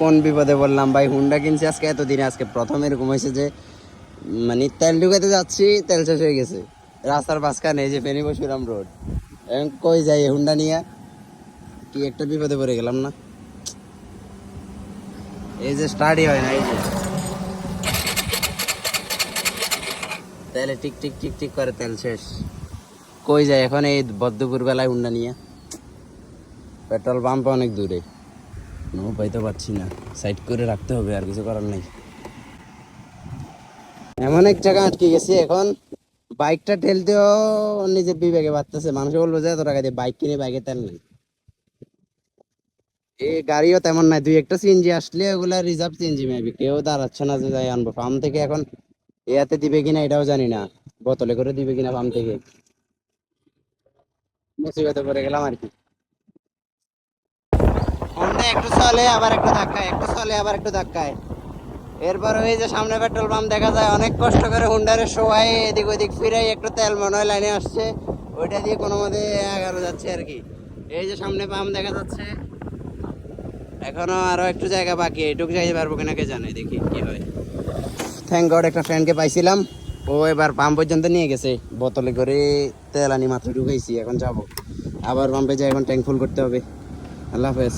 কোন বিপদে বললাম ভাই হুন্ডা কিনছি আজকে, এতদিনে আজকে প্রথম এরকম হয়েছে যে মানে তেল ঢুকাতে যাচ্ছি, তেল শেষ হয়ে গেছে। রাস্তার মাঝখানে এই যে ফেনী বসুরাম রোড। এখন কই যাই হুন্ডা নিয়ে? কি একটা বিপদে পড়ে গেলাম না? এই যে স্টার্টই হয় না, এই যে। তেলে টিক টিক টিক টিক করে তেল শেষ। কই যায় এখন এই বদ্ধপুর বেলায় হুন্ডা নিয়ে? পেট্রোল পাম্প অনেক দূরে। কোনো উপায় তো পাচ্ছি না। সাইড করে রাখতে হবে, আর কিছু করার নেই। এমন এক জায়গা আটকে গেছি এখন। বাইকটা ঠেলতেও নিজের বিবেকে বাড়তেছে মানুষ বলব যে, এত টাকা দিয়ে বাইক কিনে বাইকে তেল নেই। এই গাড়িও তেমন নাই। দুই একটা সিএনজি আসলে ওগুলা রিজার্ভ সিএনজি মেবি কেউ দাঁড়াচ্ছে না যে যাই আনব। ফার্ম থেকে এখন এয়াতে দিবে কিনা এটাও জানি না। বোতলে করে দিবে কিনা ফার্ম থেকে। মুসিবতে পড়ে গেলাম আর কি। একটু চলে, আবার একটু ধাক্কায়, একটু চলে, আবার একটু ধাক্কায়। এরপর ওই যে সামনে পেট্রোল পাম্প দেখা যায়, অনেক কষ্ট করে হুন্ডারে শোয়াই এদিক ওদিক ফিরাই একটু তেল মনে হয় লাইনে আসছে, ওইটা দিয়ে কোনো মতে এগারো যাচ্ছে আর কি। এই যে সামনে পাম্প দেখা যাচ্ছে, এখনও আরও একটু জায়গা বাকি, এইটুকু যাইতে পারব কিনা কে জানে, দেখি কি হয়। থ্যাংক গড একটা ফ্রেন্ডকে পাইছিলাম, ও এবার পাম্প পর্যন্ত নিয়ে গেছে, বোতলে করে তেল আনি মাত্র ঢুকাইছি, এখন যাব। আবার পাম্পে যাই, এখন ট্যাঙ্ক ফুল করতে হবে। আল্লাহ হাফেজ।